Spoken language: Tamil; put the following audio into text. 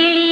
கிளி